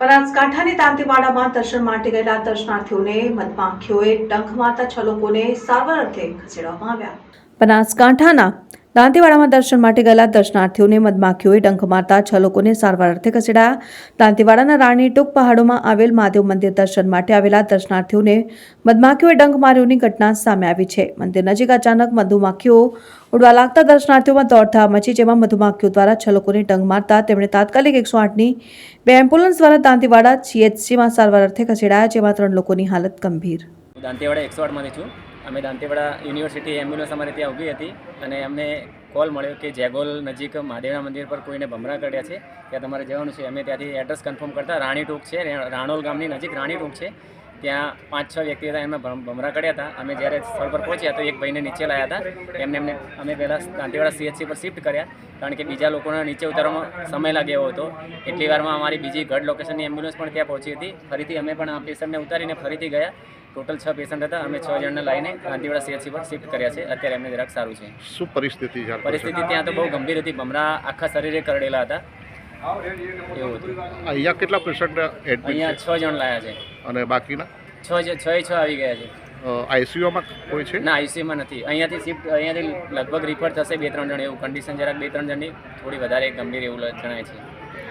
બનાસકાંઠાની દાંતીવાડામાં દર્શન માટે ગયેલા દર્શનાર્થીઓને મધમાખીઓએ ડંખ મારતા છ લોકોને સારવાર અર્થે ખસેડવામાં આવ્યા. બનાસકાંઠાના દાંતીવાડામાં દર્શન માટે ગયેલા દર્શનાર્થીઓને મધમાખીઓએ ડંખ મારતા છ લોકોને સારવાર અર્થે ખસેડાયા. દાંતીવાડાના રાણી ટૂંક પહાડોમાં આવેલ મહાદેવ મંદિર દર્શન માટે આવેલા દર્શનાર્થીઓને મધમાખીઓએ ડંખ માર્યોની ઘટના સામે આવી છે. મંદિર નજીક અચાનક મધુમાખીઓ ઉડવા લાગતા દર્શનાર્થીઓમાં દોડધામ મચી, જેમાં મધુમાખીઓ દ્વારા છ લોકોને ડંખ મારતા તેમણે તાત્કાલિક એકસો આઠની બે એમ્બ્યુલન્સ દ્વારા દાંતીવાડા સીએચસીમાં સારવાર અર્થે ખસેડાયા, જેમાં ત્રણ લોકોની હાલત ગંભીર. દાંતીવાડા એકસો આઠમાંથી છું. અમે દાંતીવાડા યુનિવર્સિટી એમ્બ્યુલન્સ અમારે ત્યાં ઊભી હતી અને અમને કોલ મળ્યો કે જેગોલ નજીક મહાદેવના મંદિર પર કોઈને ભમરા કર્યા છે, ત્યાં તમારે જવાનું છે. અમે ત્યાંથી એડ્રેસ કન્ફર્મ કરતા રાણી ટૂંક છે રાણોલ ગામની નજીક રાણી ટૂંક છે. ત્યાં પાંચ છ વ્યક્તિ હતા, એમને ભમરા કર્યા હતા. અમે જ્યારે સ્થળ પર પહોંચ્યા તો એક ભાઈને નીચે લાયા હતા. એમને એમને, અમે પહેલાં દાંતીવાડા સીએચસી પર શિફ્ટ કર્યા, કારણ કે બીજા લોકોને નીચે ઉતારવામાં સમય લાગ્યો હતો. એટલી વારમાં અમારી બીજી ગઢ લોકેશનની એમ્બ્યુલન્સ પણ ત્યાં પહોંચી હતી. ફરીથી અમે પણ આ પેશન્ટને ઉતારીને ફરીથી ગયા. ટોટલ છ પેશન્ટ હતા. અમે છ જણને લાવીને ગાંધીવાડા સીએચસી પર શિફ્ટ કર્યા છે. અત્યારે એમને જરાક સારું છે. શું પરિસ્થિતિ પરિસ્થિતિ ત્યાં તો બહુ ગંભીર હતી. ભમરા આખા શરીરે કરડેલા હતા. એવું હતું. અહીંયા કેટલા પેશન્ટ અહીંયા છ જણ લાયા છે. અને બાકીના? છ છ છ આવી ગયા છે. આઈસીયુમાં કોઈ છે? ના આઈસીયુમાં નથી. અહીંયાથી શિફ્ટ અહીંયાથી લગભગ રિફર થશે બે ત્રણ જણ. એવું કન્ડિશન જરાક બે ત્રણ જણની થોડી વધારે ગંભીર એવું જણાય છે.